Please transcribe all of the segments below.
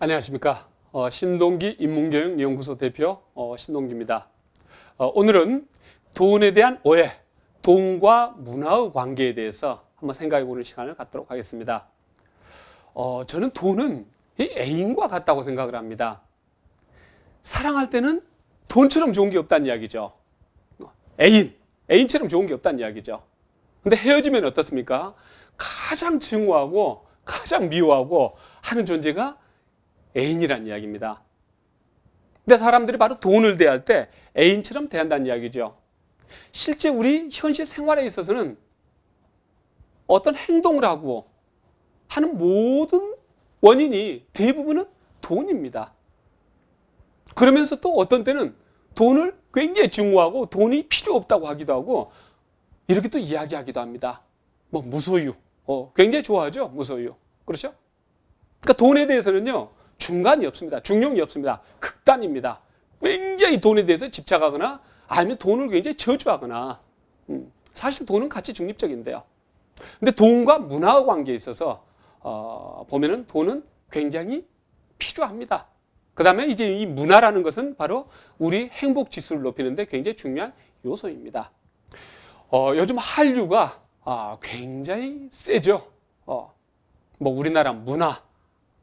안녕하십니까. 어, 신동기 인문교육연구소 대표 어, 신동기입니다. 어, 오늘은 돈에 대한 오해, 돈과 문화의 관계에 대해서 한번 생각해 보는 시간을 갖도록 하겠습니다. 어, 저는 돈은 애인과 같다고 생각을 합니다. 사랑할 때는 돈처럼 좋은 게 없다는 이야기죠. 애인, 애인처럼 좋은 게 없다는 이야기죠. 근데 헤어지면 어떻습니까? 가장 증오하고 가장 미워하고 하는 존재가 애인이란 이야기입니다. 근데 사람들이 바로 돈을 대할 때 애인처럼 대한다는 이야기죠. 실제 우리 현실 생활에 있어서는 어떤 행동을 하고 하는 모든 원인이 대부분은 돈입니다. 그러면서 또 어떤 때는 돈을 굉장히 증오하고 돈이 필요 없다고 하기도 하고 이렇게 또 이야기하기도 합니다. 뭐 무소유, 어, 굉장히 좋아하죠 무소유, 그렇죠? 그러니까 돈에 대해서는요 중간이 없습니다. 중용이 없습니다. 극단입니다. 굉장히 돈에 대해서 집착하거나 아니면 돈을 굉장히 저주하거나 음, 사실 돈은 가치 중립적인데요. 근데 돈과 문화의 관계에 있어서 어, 보면은 돈은 굉장히 필요합니다. 그 다음에 이제 이 문화라는 것은 바로 우리 행복 지수를 높이는데 굉장히 중요한 요소입니다. 어, 요즘 한류가 아, 굉장히 세죠. 어, 뭐 우리나라 문화,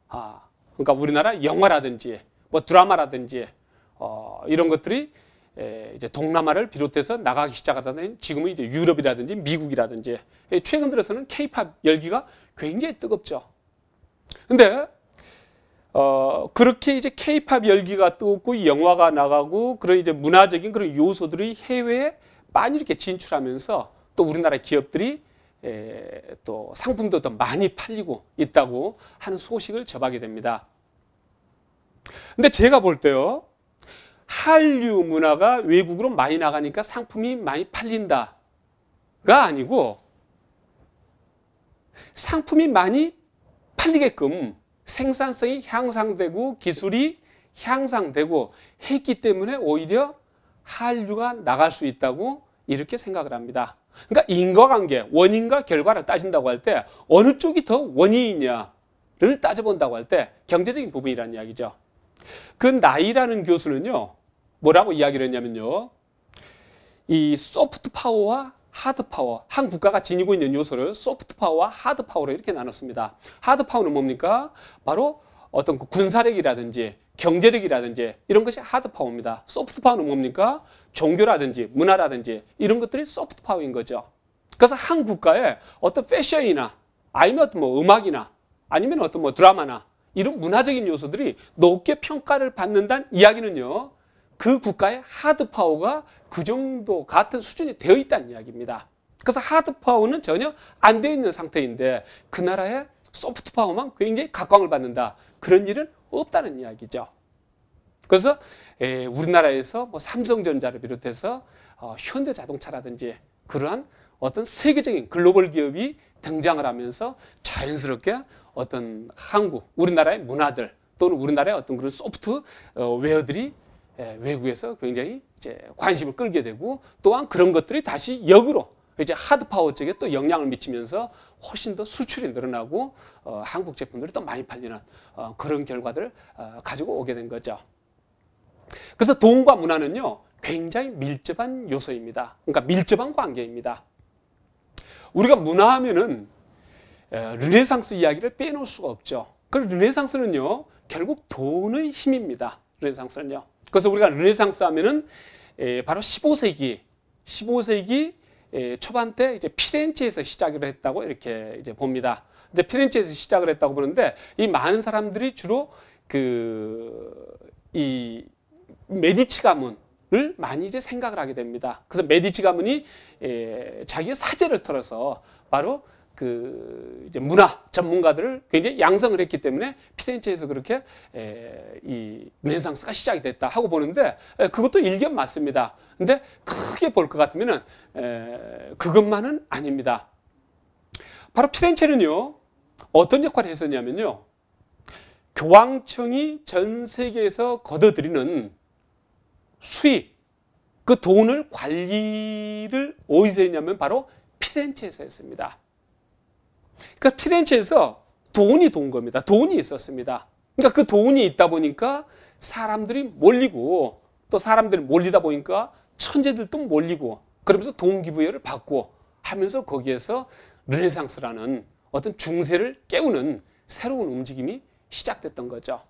아, 그러니까 우리나라 영화라든지 뭐 드라마라든지 어, 이런 것들이 에, 이제 동남아를 비롯해서 나가기 시작하다는 지금은 이제 유럽이라든지 미국이라든지 최근 들어서는 케이팝 열기가 굉장히 뜨겁죠. 근데 어, 그렇게 이제 케이팝 열기가 뜨겁고 영화가 나가고 그런 이제 문화적인 그런 요소들이 해외에 많이 이렇게 진출하면서 또 우리나라 기업들이 에, 또 상품도 더 많이 팔리고 있다고 하는 소식을 접하게 됩니다. 근데 제가 볼 때요, 한류 문화가 외국으로 많이 나가니까 상품이 많이 팔린다가 아니고 상품이 많이 팔리게끔 생산성이 향상되고 기술이 향상되고 했기 때문에 오히려 한류가 나갈 수 있다고 이렇게 생각을 합니다. 그러니까 인과관계, 원인과 결과를 따진다고 할 때 어느 쪽이 더 원인이냐를 따져본다고 할 때 경제적인 부분이라는 이야기죠. 그 나이라는 교수는요, 뭐라고 이야기를 했냐면요, 이 소프트 파워와 하드 파워, 한 국가가 지니고 있는 요소를 소프트 파워와 하드 파워로 이렇게 나눴습니다. 하드 파워는 뭡니까? 바로 어떤 그 군사력이라든지 경제력이라든지 이런 것이 하드 파워입니다. 소프트 파워는 뭡니까? 종교라든지 문화라든지 이런 것들이 소프트 파워인 거죠. 그래서 한 국가의 어떤 패션이나 아니면 어떤 뭐 음악이나 아니면 어떤 뭐 드라마나 이런 문화적인 요소들이 높게 평가를 받는다는 이야기는요. 그 국가의 하드 파워가 그 정도 같은 수준이 되어 있다는 이야기입니다. 그래서 하드 파워는 전혀 안 되어 있는 상태인데 그 나라의 소프트 파워만 굉장히 각광을 받는다. 그런 일은 없다는 이야기죠. 그래서 에, 우리나라에서 뭐 삼성전자를 비롯해서 어, 현대자동차라든지 그러한 어떤 세계적인 글로벌 기업이 등장을 하면서 자연스럽게 어떤 한국, 우리나라의 문화들 또는 우리나라의 어떤 그런 소프트 어, 웨어들이 에, 외국에서 굉장히 이제 관심을 끌게 되고 또한 그런 것들이 다시 역으로 이제 하드 파워 쪽에 또 영향을 미치면서 훨씬 더 수출이 늘어나고 어, 한국 제품들이 또 많이 팔리는 어, 그런 결과들을 어, 가지고 오게 된 거죠. 그래서 돈과 문화는요 굉장히 밀접한 요소입니다. 그러니까 밀접한 관계입니다. 우리가 문화하면은 르네상스 이야기를 빼놓을 수가 없죠. 그 르네상스는요 결국 돈의 힘입니다. 르네상스는요. 그래서 우리가 르네상스 하면은 바로 15세기 15세기 초반 때 이제 피렌체에서 시작을 했다고 이렇게 이제 봅니다. 근데 피렌체에서 시작을 했다고 보는데 이 많은 사람들이 주로 그 이 메디치 가문을 많이 이제 생각을 하게 됩니다. 그래서 메디치 가문이 자기의 사제를 털어서 바로 그 이제 문화 전문가들을 굉장히 양성을 했기 때문에 피렌체에서 그렇게 에, 이 르네상스가 시작이 됐다 하고 보는데 에, 그것도 일견 맞습니다. 근데 크게 볼 것 같으면은 에, 그것만은 아닙니다. 바로 피렌체는요 어떤 역할을 했었냐면요 교황청이 전 세계에서 걷어들이는 수익 그 돈을 관리를 어디서 했냐면 바로 피렌체에서 했습니다. 그러니까 피렌체에서 돈이 돈 겁니다. 돈이 있었습니다. 그러니까 그 돈이 있다 보니까 사람들이 몰리고 또 사람들이 몰리다 보니까 천재들도 몰리고 그러면서 동기부여를 받고 하면서 거기에서 르네상스라는 어떤 중세를 깨우는 새로운 움직임이 시작됐던 거죠.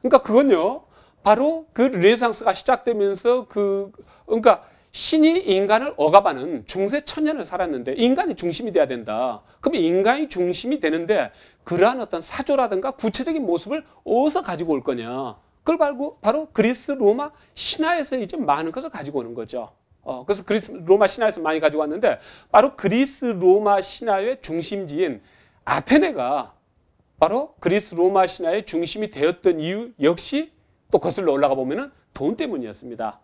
그러니까 그건요, 바로 그 르네상스가 시작되면서 그, 그러니까 신이 인간을 억압하는 중세 천년을 살았는데 인간이 중심이 돼야 된다. 그럼 인간이 중심이 되는데 그러한 어떤 사조라든가 구체적인 모습을 어디서 가지고 올 거냐. 그걸 바로, 바로 그리스 로마 신화에서 이제 많은 것을 가지고 오는 거죠. 어, 그래서 그리스 로마 신화에서 많이 가지고 왔는데 바로 그리스 로마 신화의 중심지인 아테네가 바로 그리스 로마 신화의 중심이 되었던 이유 역시 또 거슬러 올라가 보면은 돈 때문이었습니다.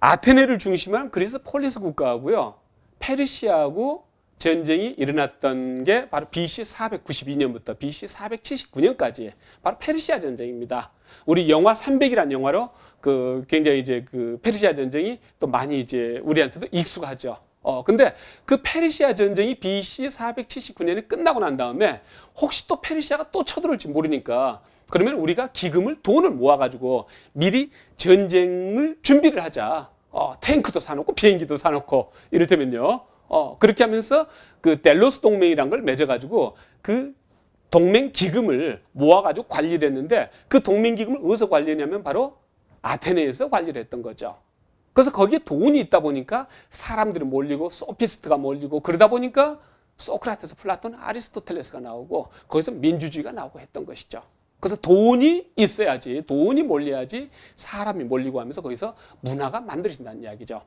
아테네를 중심한 그리스 폴리스 국가하고요. 페르시아하고 전쟁이 일어났던 게 바로 BC 492년부터 BC 479년까지 바로 페르시아 전쟁입니다. 우리 영화 300이라는 영화로 그 굉장히 이제 그 페르시아 전쟁이 또 많이 이제 우리한테도 익숙하죠. 어, 근데 그 페르시아 전쟁이 BC 479년에 끝나고 난 다음에 혹시 또 페르시아가 또 쳐들어올지 모르니까 그러면 우리가 기금을 돈을 모아가지고 미리 전쟁을 준비를 하자. 어, 탱크도 사놓고 비행기도 사놓고 이를테면요. 어, 그렇게 하면서 그 델로스 동맹이란 걸 맺어가지고 그 동맹 기금을 모아가지고 관리를 했는데 그 동맹 기금을 어디서 관리했냐면 바로 아테네에서 관리를 했던 거죠. 그래서 거기에 돈이 있다 보니까 사람들이 몰리고 소피스트가 몰리고 그러다 보니까 소크라테스, 플라톤, 아리스토텔레스가 나오고 거기서 민주주의가 나오고 했던 것이죠. 그래서 돈이 있어야지, 돈이 몰려야지 사람이 몰리고 하면서 거기서 문화가 만들어진다는 이야기죠.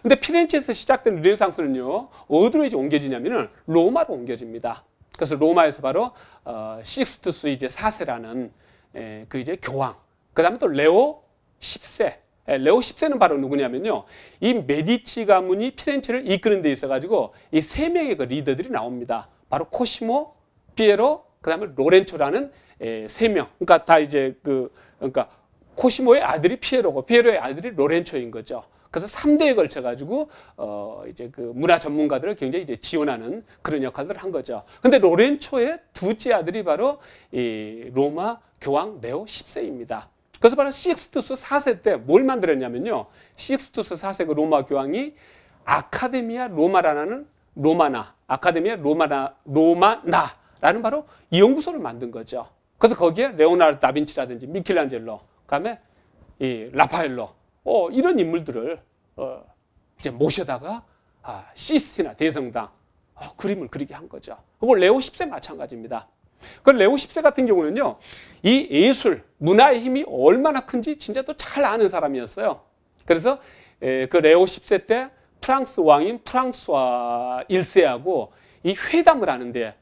근데 피렌체에서 시작된 르네상스는요, 어디로 이제 옮겨지냐면은 로마로 옮겨집니다. 그래서 로마에서 바로 어, 식스투스 이제 4세라는 에, 그 이제 교황, 그 다음에 또 레오 10세, 에, 레오 10세는 바로 누구냐면요, 이 메디치 가문이 피렌체를 이끄는 데 있어가지고 이 세 명의 그 리더들이 나옵니다. 바로 코시모, 피에로, 그 다음에 로렌초라는 에, 세 명. 그러니까 다 이제 그 그러니까 코시모의 아들이 피에로고 피에로의 아들이 로렌초인 거죠. 그래서 3대에 걸쳐 가지고 어 이제 그 문화 전문가들을 굉장히 이제 지원하는 그런 역할들을 한 거죠. 근데 로렌초의 두째 아들이 바로 이 로마 교황 레오 10세입니다. 그래서 바로 시익스투스 4세 때 뭘 만들었냐면요. 시익스투스 4세 그 로마 교황이 아카데미아 로마라는 로마나 아카데미아 로마나 로마나 라는 바로 이 연구소를 만든 거죠. 그래서 거기에 레오나르 다빈치라든지 미켈란젤로, 그다음에 이 라파엘로, 어, 이런 인물들을 어, 이제 모셔다가 아, 시스티나 대성당 어, 그림을 그리게 한 거죠. 그걸 레오 10세 마찬가지입니다. 그 레오 10세 같은 경우는요, 이 예술, 문화의 힘이 얼마나 큰지 진짜 또 잘 아는 사람이었어요. 그래서 에, 그 레오 10세 때 프랑스 왕인 프랑스와 1세하고 이 회담을 하는데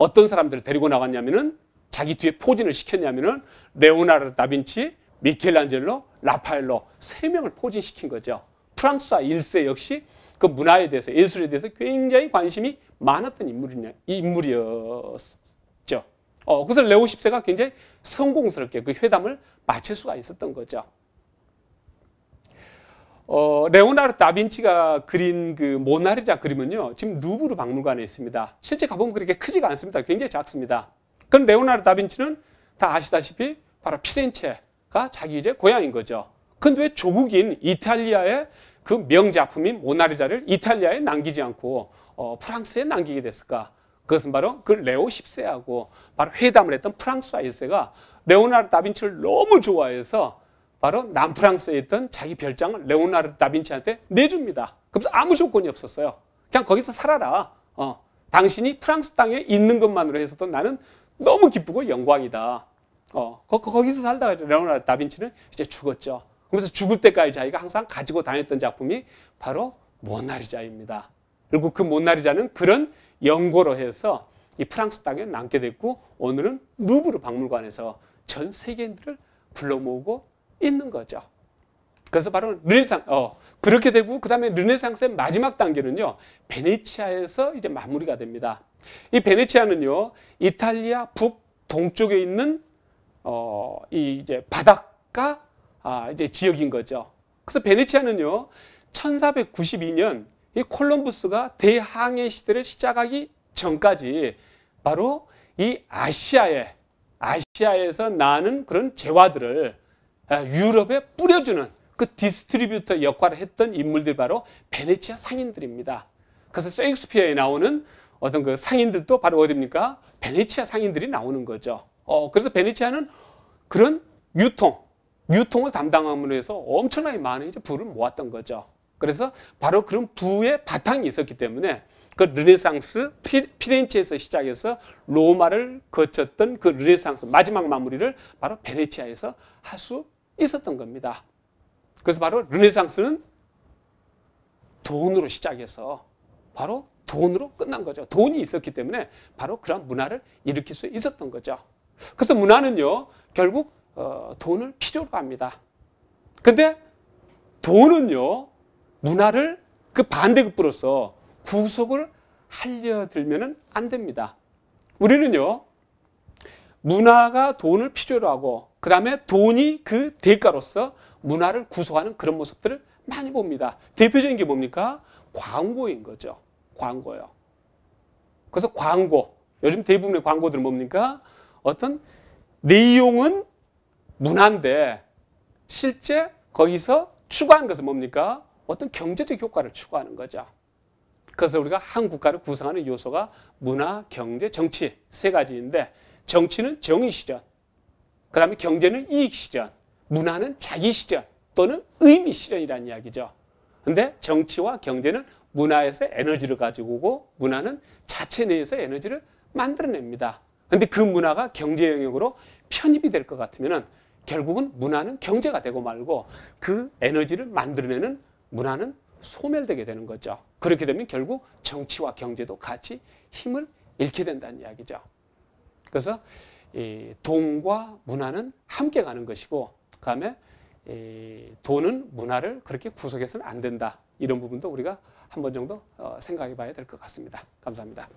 어떤 사람들을 데리고 나갔냐면은 자기 뒤에 포진을 시켰냐면은 레오나르 다빈치, 미켈란젤로, 라파엘로 세 명을 포진시킨 거죠. 프랑스와 1세 역시 그 문화에 대해서 예술에 대해서 굉장히 관심이 많았던 인물이었죠. 어, 그래서 레오 10세가 굉장히 성공스럽게 그 회담을 마칠 수가 있었던 거죠. 어, 레오나르 다빈치가 그린 그 모나리자 그림은요, 지금 누브르 박물관에 있습니다. 실제 가보면 그렇게 크지가 않습니다. 굉장히 작습니다. 그럼 레오나르 다빈치는 다 아시다시피 바로 피렌체가 자기 이제 고향인 거죠. 근데 왜 조국인 이탈리아의 그 명작품인 모나리자를 이탈리아에 남기지 않고 어, 프랑스에 남기게 됐을까? 그것은 바로 그 레오 10세하고 바로 회담을 했던 프랑스와 1세가 레오나르 다빈치를 너무 좋아해서 바로 남프랑스에 있던 자기 별장을 레오나르 다빈치한테 내줍니다. 그래서 아무 조건이 없었어요. 그냥 거기서 살아라. 어, 당신이 프랑스 땅에 있는 것만으로 해서도 나는 너무 기쁘고 영광이다. 어, 거, 기서 살다가 레오나르 다빈치는 이제 죽었죠. 그래서 죽을 때까지 자기가 항상 가지고 다녔던 작품이 바로 모나리자입니다. 그리고 그 모나리자는 그런 연고로 해서 이 프랑스 땅에 남게 됐고 오늘은 루브르 박물관에서 전 세계인들을 불러 모으고 있는 거죠. 그래서 바로 르네상, 어, 그렇게 되고, 그 다음에 르네상스의 마지막 단계는요, 베네치아에서 이제 마무리가 됩니다. 이 베네치아는요, 이탈리아 북 동쪽에 있는, 어, 이 이제 바닷가, 아, 이제 지역인 거죠. 그래서 베네치아는요, 1492년 이 콜럼부스가 대항해 시대를 시작하기 전까지 바로 이 아시아의 아시아에서 나는 그런 재화들을 아, 유럽에 뿌려주는 그 디스트리뷰터 역할을 했던 인물들이 바로 베네치아 상인들입니다. 그래서 셰익스피어에 나오는 어떤 그 상인들도 바로 어디입니까? 베네치아 상인들이 나오는 거죠. 어, 그래서 베네치아는 그런 유통, 유통을 담당함으로 해서 엄청나게 많은 이제 부를 모았던 거죠. 그래서 바로 그런 부의 바탕이 있었기 때문에 그 르네상스 피렌체에서 시작해서 로마를 거쳤던 그 르네상스 마지막 마무리를 바로 베네치아에서 할 수 있었던 겁니다. 그래서 바로 르네상스는 돈으로 시작해서 바로 돈으로 끝난 거죠. 돈이 있었기 때문에 바로 그런 문화를 일으킬 수 있었던 거죠. 그래서 문화는요, 결국 어, 돈을 필요로 합니다. 근데 돈은요, 문화를 그 반대급부로서 구속을 하려들면 안 됩니다. 우리는요, 문화가 돈을 필요로 하고, 그 다음에 돈이 그 대가로서 문화를 구속하는 그런 모습들을 많이 봅니다. 대표적인 게 뭡니까? 광고인 거죠. 광고요. 그래서 광고. 요즘 대부분의 광고들은 뭡니까? 어떤 내용은 문화인데 실제 거기서 추구하는 것은 뭡니까? 어떤 경제적 효과를 추구하는 거죠. 그래서 우리가 한 국가를 구성하는 요소가 문화, 경제, 정치 세 가지인데 정치는 정의 실현, 그 다음에 경제는 이익 실현, 문화는 자기 실현 또는 의미 실현이라는 이야기죠. 근데 정치와 경제는 문화에서 에너지를 가지고 오고 문화는 자체 내에서 에너지를 만들어냅니다. 근데 그 문화가 경제 영역으로 편입이 될 것 같으면 결국은 문화는 경제가 되고 말고 그 에너지를 만들어내는 문화는 소멸되게 되는 거죠. 그렇게 되면 결국 정치와 경제도 같이 힘을 잃게 된다는 이야기죠. 그래서 이 돈과 문화는 함께 가는 것이고 그 다음에 돈은 문화를 그렇게 구속해서는 안 된다. 이런 부분도 우리가 한 번 정도 어, 생각해 봐야 될 것 같습니다. 감사합니다.